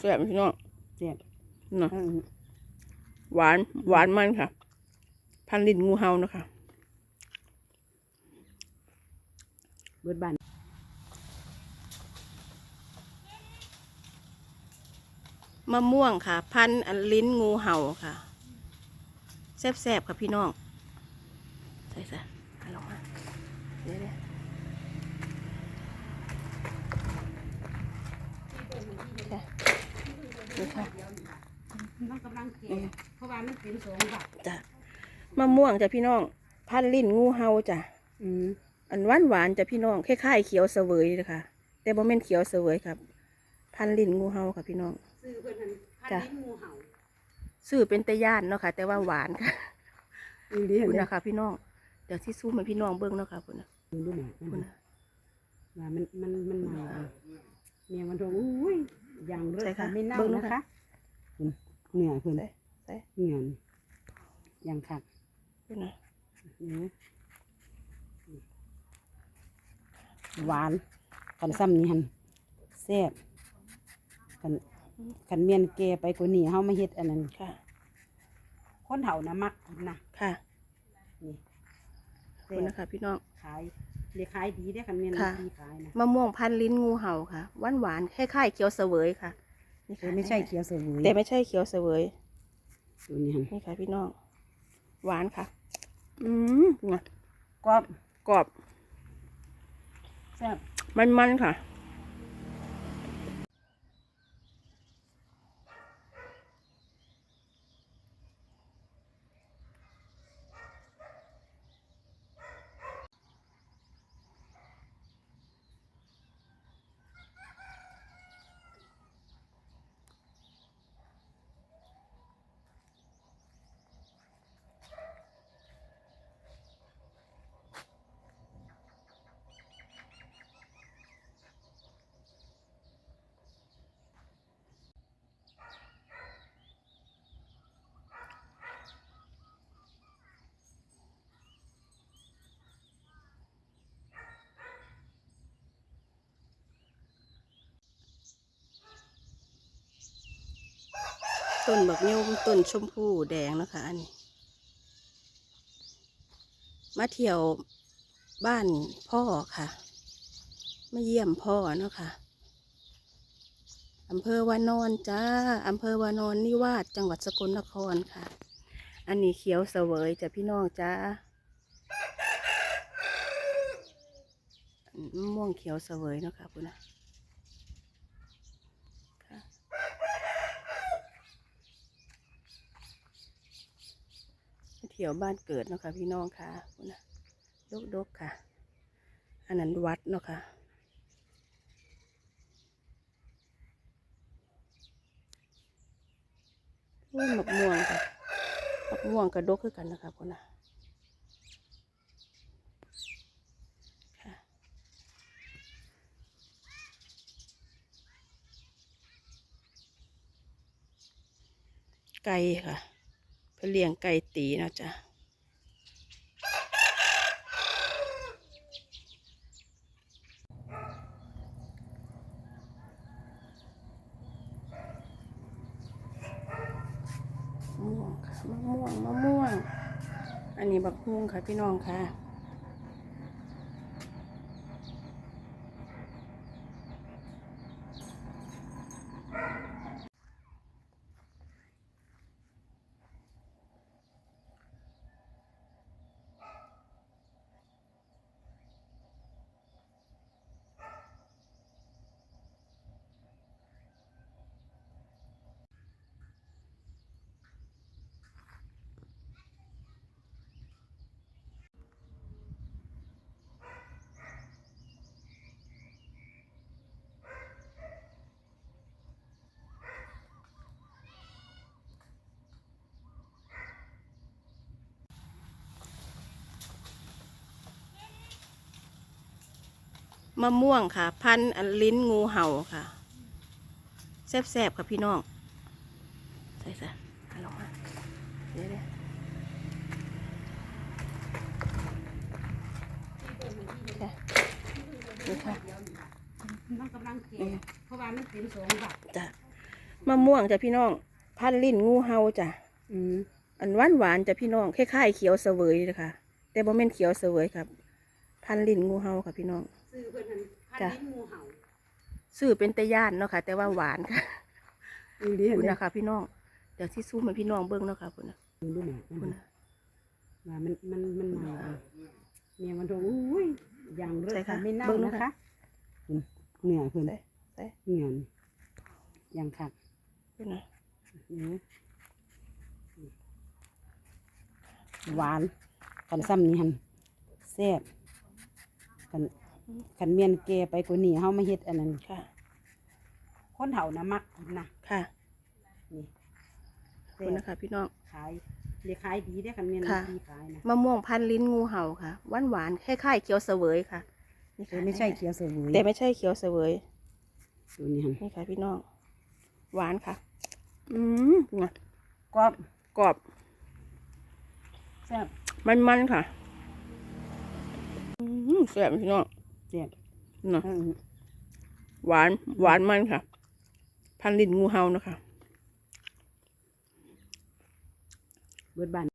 แซ่บพี่น้องแซ่บเนาะเออหวาน หวานมันค่ะ พันลิ้นงูเห่านะคะเบิดบานมะม่วงค่ะ พันธุ์อันลิ้นงูเห่าค่ะแซ่บๆค่ะพี่น้องใส่ซะเอาลงมาเดี๋ยวๆค่ะนี่ค่ะ มันกำลังเก็บเพราะว่ามันเป็นสองบาทจ้ะมะม่วงจ้ะพี่น้อง พันธุ์ลิ้นงูเห่าจ้ะอืมอันหวานหวานๆจ้ะพี่น้องคล้ายๆเขียวเสวยนะคะแต่บ่แม่นเขียวเสวยครับ พันธุ์ลิ้นงูเห่าค่ะพี่น้อง ซื้อเพิ่นหันพันจ้ะลิ้นงูเห่าซื้อเป็นตะย่านเนาะค่ะ แต่ว่าหวานค่ะอีหลีเห็นคุณไหมนะคะพี่น้องเดี๋ยวที่ซูมให้พี่น้องเบิ้งเนาะค่ะคุณนะดูดูหน่อยคุณนะ ว่ามันมันมันเน่าเมียมันโดนอุ้ยอย่างเลือดไม่เน่านะคะคุณ เหนื่อยคุณใส่ใส่เหนื่อยอย่างขัดคุณนะนี่หวานกันซ้ำนี่หันแซ่บกันกันเมียนแกไปกว่านี้เฮามาเฮ็ดอันนั้นค่ะ คนเฒ่านะมักกินนะค่ะนี่ขอบคุณนะคะพี่น้องขายเรียกขายดีได้อคันเมียนค่ะดีขายนะมะม่วงพันธุ์ลิ้นงูเห่าค่ะหวานหวานๆคล้ายๆเขียวเสวยค่ะ นี่แต่ค่ะไม่ใช่เขียวเสวยแต่ไม่ใช่เขียวเสวยตัวนี้หันนี่ค่ะพี่น้องหวานค่ะ อืมไงกรอบกรอบแซ่บมันๆค่ะ ต้นบักยมต้นชมพู่แดงนะคะอันนี้ มาเที่ยวบ้านพ่อค่ะ มาเยี่ยมพ่อเนาะค่ะอำเภอวานอนจ้าอำเภอวานอนนิวาสจังหวัดสกลนครค่ะ อันนี้เขียวเสวยจ้ะพี่น้องจ้าม่วงเขียวเสวยเนาะค่ะคุณนะ เที่ยวบ้านเกิดเนาะค่ะพี่น้องค่ะนะดกดกๆค่ะ อันนั้นวัดเนาะค่ะโอ้ยหมกม่วงค่ะหมกม่วงกระดกคือกันนะคะคุณนะค่ะไก่ค่ะ เลี้ยงไก่ตีเนาะจ้ะมะม่วงค่ะมะม่วงมะม่วง อันนี้บักฮุ่งค่ะพี่น้องค่ะ มะม่วงค่ะ พันธุ์อันลิ้นงูเห่าค่ะ แซ่บๆค่ะพี่น้อง ใส่ซะเอาลงมาเดี๋ยวๆค่ะนี่ค่ะมันกำลังเก็บเพราะว่ามันเป็นสองบาทจ้ะมะม่วงจ้ะพี่น้อง พันธุ์ลิ้นงูเห่าจ้ะอืมอันหวานหวานๆจ้ะพี่น้องคล้ายๆเขียวเสวยเลยค่ะแต่บ่แม่นเขียวเสวยครับ พันธุ์ลิ้นงูเห่าค่ะพี่น้อง ซื้อเพิ่นหั่นพันจ้ะลิ้นงูเห่าซื้อเป็นตะย่านเนาะค่ะ แต่ว่าหวานค่ะอีหลีเห็นคุณไหมนะคะพี่น้องเดี๋ยวที่ซูมให้พี่น้องเบิ่งเนาะค่ะคุณนะดูหน่อยคุณนะว่ามันมันมันเน่าอะเนี่ยมันดูอุ้ยอย่างเลิศค่ะไม่เน่านะคะอืมเหนือเพิ่นใส่ใส่เหนือนี่อย่างคักคุณนะอืมหวานกันซ้ำนี่หันแซ่บกัน กันเมียนแกไปกว่านี้เฮามาเฮ็ดอันนั้นค่ะ คนเฒ่านะมักกินนะค่ะนี่ขอบคุณนะคะพี่น้องขายเรียกขายดีได้อกันเมียนค่ะ ดีขายนะมะม่วงพันธุ์ลิ้นงูเห่าค่ะหวานหวานๆคล้ายๆเขียวเสวยค่ะนี่แต่ค่ะไม่ใช่เขียวเสวยแต่ไม่ใช่เขียวเสวยตัวนี้หันนี่ค่ะพี่น้องหวานค่ะ อืมน่ะกรอบกรอบแซ่บมันมันๆค่ะอืมแซ่บพี่น้อง แซ่บเนาะเออหวานหวานมันค่ะ พันลิ้นงูเห่านะคะเบิดบาน